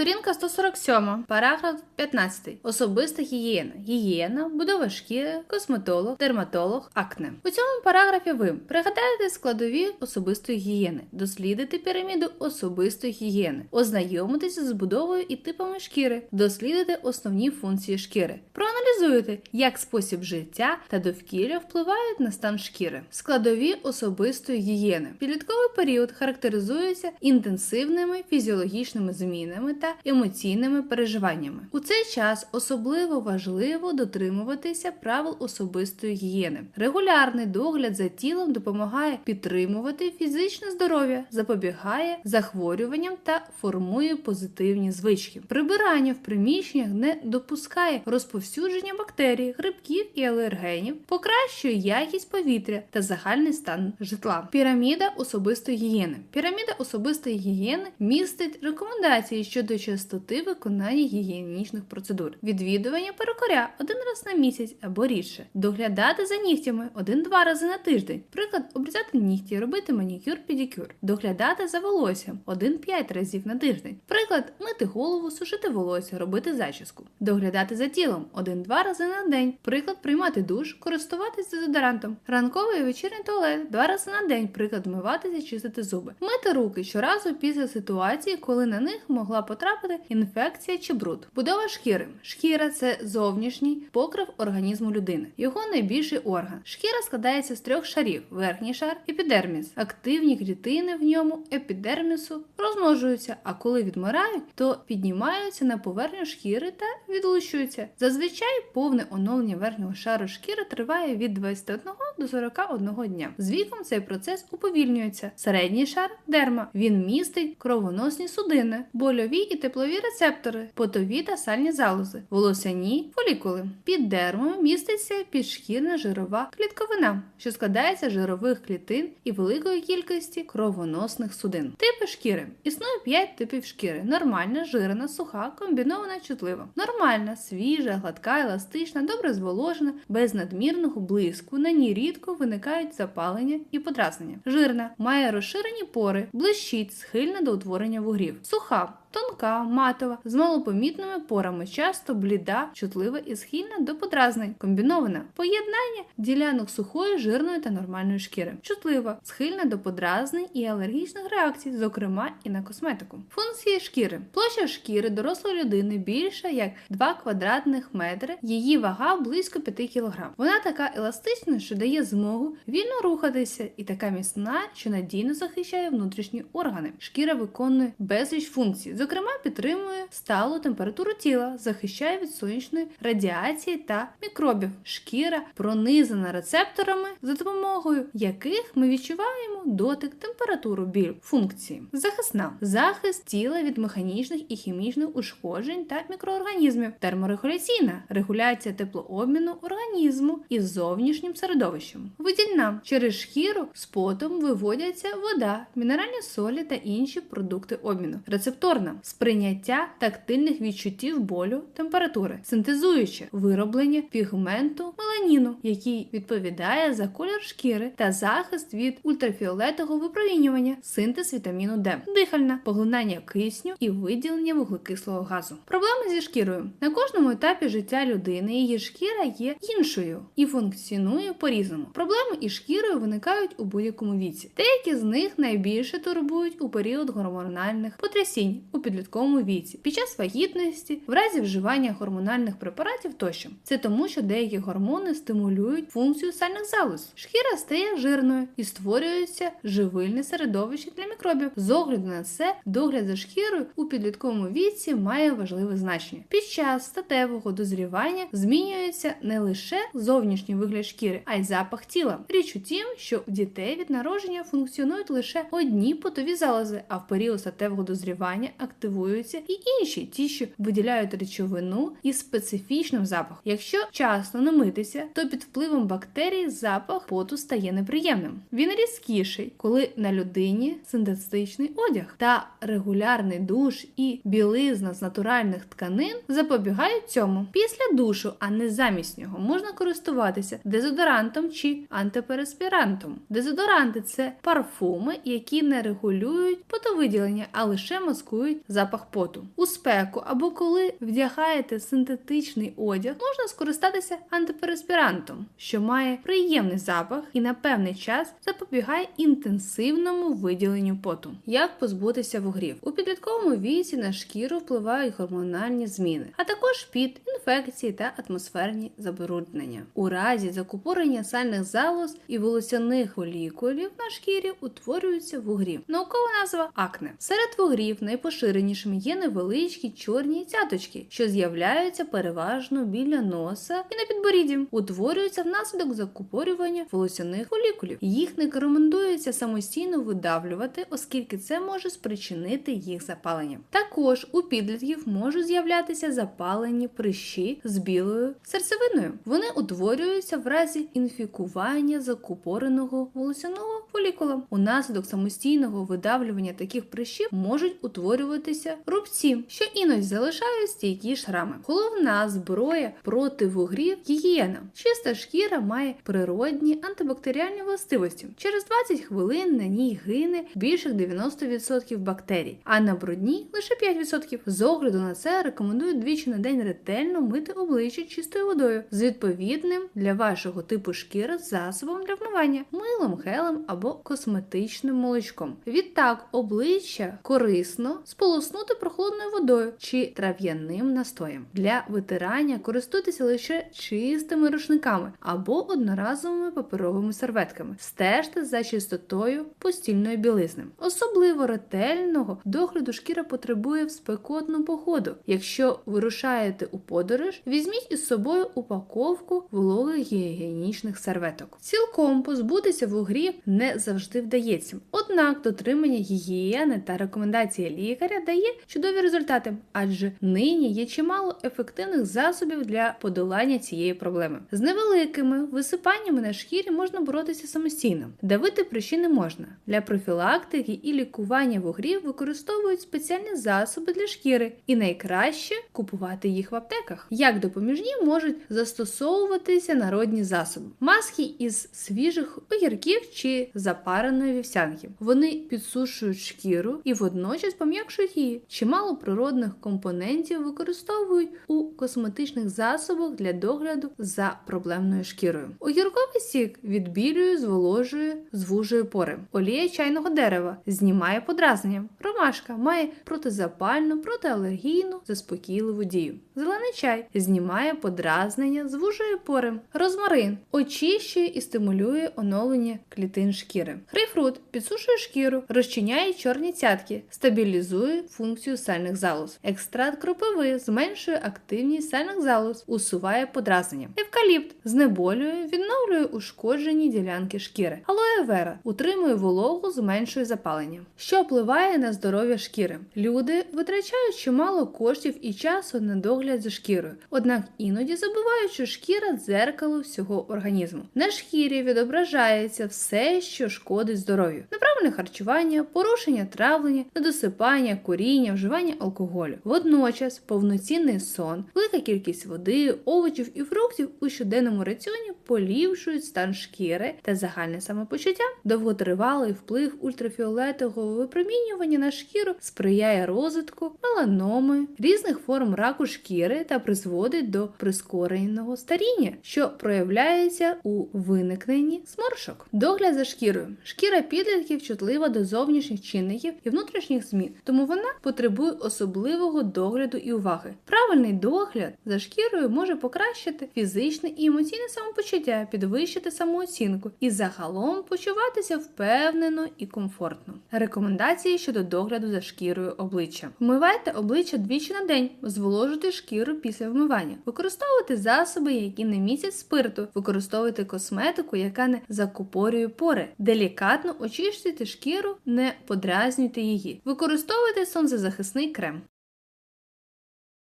Сторінка 147, параграф 15. Особиста гігієна. Гігієна, будова шкіри, косметолог, дерматолог, акне. У цьому параграфі ви пригадаєте складові особистої гігієни, дослідите піраміду особистої гігієни, ознайомитеся з будовою і типами шкіри, дослідите основні функції шкіри, проаналізуєте, як спосіб життя та довкілля впливають на стан шкіри. Складові особистої гігієни. Підлітковий період характеризується інтенсивними фізіологічними змінами та емоційними переживаннями. У цей час особливо важливо дотримуватися правил особистої гігієни. Регулярний догляд за тілом допомагає підтримувати фізичне здоров'я, запобігає захворюванням та формує позитивні звички. Прибирання в приміщеннях не допускає розповсюдження бактерій, грибків і алергенів, покращує якість повітря та загальний стан житла. Піраміда особистої гігієни. Піраміда особистої гігієни містить рекомендації щодо частоти виконання гігієнічних процедур, відвідування перукаря один раз на місяць або рідше, доглядати за нігтями один-два рази на тиждень, наприклад, обрізати нігті, робити манікюр, педикюр, доглядати за волоссям один-п'ять разів на тиждень, наприклад, мити голову, сушити волосся, робити зачіску, доглядати за тілом один-два рази на день, приклад приймати душ, користуватись дезодорантом, ранковий і вечірній туалет два рази на день, приклад вмиватися, чистити зуби, мити руки щоразу після ситуації, коли на них могла потрапити інфекція чи бруд. Будова шкіри. Шкіра це зовнішній покрив організму людини. Його найбільший орган. Шкіра складається з трьох шарів: верхній шар, епідерміс. Активні клітини в ньому епідермісу розмножуються, а коли відмирають, то піднімаються на поверхню шкіри та відлущуються. Зазвичай повне оновлення верхнього шару шкіри триває від 21 до 41 дня. З віком цей процес уповільнюється. Середній шар дерма. Він містить кровоносні судини, больові і теплові рецептори, потові та сальні залози, волосяні фолікули. Під дермою міститься підшкірна жирова клітковина, що складається з жирових клітин і великої кількості кровоносних судин. Типи шкіри. Існує 5 типів шкіри: нормальна, жирна, суха, комбінована, чутлива. Нормальна, свіжа, гладка, еластична, добре зволожена, без надмірного блиску. На ній рідко виникають запалення і подразнення. Жирна має розширені пори, блищить, схильна до утворення вугрів. Суха. Тонка, матова, з малопомітними порами, часто бліда, чутлива і схильна до подразнень. Комбінована поєднання ділянок сухої, жирної та нормальної шкіри. Чутлива, схильна до подразнень і алергічних реакцій, зокрема і на косметику. Функції шкіри. Площа шкіри дорослої людини більша як 2 квадратних метри. Її вага близько 5 кг. Вона така еластична, що дає змогу вільно рухатися, і така міцна, що надійно захищає внутрішні органи. Шкіра виконує безліч функцій. Зокрема, підтримує сталу температуру тіла, захищає від сонячної радіації та мікробів. Шкіра пронизана рецепторами, за допомогою яких ми відчуваємо дотик, температуру, біль, функції. Захисна захист тіла від механічних і хімічних ушкоджень та мікроорганізмів. Терморегуляційна регуляція теплообміну організму із зовнішнім середовищем. Видільна через шкіру з потом виводяться вода, мінеральні солі та інші продукти обміну. Рецепторна сприйняття тактильних відчуттів болю, температури, синтезуючи вироблення пігменту меланіну, який відповідає за колір шкіри та захист від ультрафіолетового випромінювання, синтез вітаміну Д, дихальна, поглинання кисню і виділення вуглекислого газу. Проблеми зі шкірою на кожному етапі життя людини її шкіра є іншою і функціонує по-різному. Проблеми із шкірою виникають у будь-якому віці. Деякі з них найбільше турбують у період гормональних потрясінь підлітковому віці, під час вагітності, в разі вживання гормональних препаратів тощо. Це тому, що деякі гормони стимулюють функцію сальних залоз. Шкіра стає жирною і створюється живильне середовище для мікробів. З огляду на це, догляд за шкірою у підлітковому віці має важливе значення. Під час статевого дозрівання змінюється не лише зовнішній вигляд шкіри, а й запах тіла. Річ у тім, що у дітей від народження функціонують лише одні потові залози, а в період статевого дозрівання активуються і інші, ті, що виділяють речовину із специфічним запахом. Якщо часто не митися, то під впливом бактерій запах поту стає неприємним. Він різкіший, коли на людині синтетичний одяг та регулярний душ і білизна з натуральних тканин запобігають цьому. Після душу, а не замість нього, можна користуватися дезодорантом чи антипереспірантом. Дезодоранти це парфуми, які не регулюють потовиділення, а лише маскують запах поту. У спеку або коли вдягаєте синтетичний одяг, можна скористатися антипереспірантом, що має приємний запах і на певний час запобігає інтенсивному виділенню поту. Як позбутися вугрів? У підлітковому віці на шкіру впливають гормональні зміни, а також під інфекції та атмосферні забруднення. У разі закупорення сальних залоз і волосяних фолікулів на шкірі утворюються вугрі. Наукова назва акне. Серед вугрів найпоширенішими є невеличкі чорні цяточки, що з'являються переважно біля носа і на підборідді. Утворюються внаслідок закупорювання волосяних фолікулів. Їх не рекомендується самостійно видавлювати, оскільки це може спричинити їх запалення. Також у підлітків можуть з'являтися запалені прищі з білою серцевиною. Вони утворюються в разі інфікування закупореного волосяного фолікула. Унаслідок самостійного видавлювання таких прищів можуть утворюватися рубці, що іноді залишають стійкі шрами. Головна зброя проти вугрів гігієна. Чиста шкіра має природні антибактеріальні властивості. Через 20 хвилин на ній гине більше 90% бактерій, а на брудній лише 5%. З огляду на це рекомендують двічі на день ретельно мити обличчя чистою водою з відповідним для вашого типу шкіри засобом для вмивання, милом, гелем або косметичним молочком. Відтак, обличчя корисно сполоснути прохолодною водою чи трав'яним настоєм. Для витирання користуйтеся лише чистими рушниками або одноразовими паперовими серветками. Стежте за чистотою постільної білизни. Особливо ретельного догляду шкіра потребує в спекотну погоду. Якщо вирушаєте у подорож, візьміть із собою упаковку вологих гігієнічних серветок. Цілком позбутися вугрів не завжди вдається. Однак дотримання гігієни та рекомендації лікаря дає чудові результати, адже нині є чимало ефективних засобів для подолання цієї проблеми. З невеликими висипаннями на шкірі можна боротися самостійно. Давити прищі не можна. Для профілактики і лікування вугрів використовують спеціальні засоби для шкіри, і найкраще купувати їх в аптеках. Як допоміжні можуть застосовуватися народні засоби, маски із свіжих огірків чи запареної вівсянки. Вони підсушують шкіру і водночас пом'якшують її. Чимало природних компонентів використовують у косметичних засобах для догляду за проблемною шкірою. Огірковий сік відбілює, зволожує, звужує пори. Олія чайного дерева знімає подразнення. Ромашка має протизапальну, протиалергійну, заспокійливу дію. Зелений чай знімає подразнення, звужує пори. Розмарин очищує і стимулює оновлення клітин шкіри. Грейпфрут підсушує шкіру, розчиняє чорні цятки, стабілізує функцію сальних залоз. Екстракт кропиви зменшує активність сальних залоз, усуває подразнення. Евкаліпт знеболює, відновлює ушкоджені ділянки шкіри. Алоe вера утримує вологу, зменшує запалення, що впливає на здоров'я шкіри. Люди витрачають чимало коштів і часу на догляд за шкірою, однак іноді забувають, що шкіра дзеркало всього організму. На шкірі відображається все, що шкодить здоров'ю: неправильне харчування, порушення травлення, недосипання, куріння, вживання алкоголю. Водночас повноцінний сон, велика кількість води, овочів і фруктів у щоденному раціоні поліпшують стан шкіри та загальне самопочуття. Довготривалий вплив ультрафіолетового випромінювання на шкіру сприяє розвитку меланоми, різних форм раку шкіри та призводить до прискореного старіння, що проявляється у виникненні сморшок. Догляд за шкірою. Шкіра підлітків чутлива до зовнішніх чинників і внутрішніх змін, тому вона потребує особливого догляду і уваги. Правильний догляд за шкірою може покращити фізичне і емоційне самопочуття, підвищити самооцінку і загалом почуватися впевнено і комфортно. Рекомендації щодо догляду за шкірою обличчя: вмивайте обличчя двічі на день, зволожуйте шкіру після вмивання, використовуйте засоби, які не містять спирту, використовуйте косметику, яка не закупорює пори, делікатно очищуйте шкіру, не подразнюйте її, використовуйте сонцезахисний крем.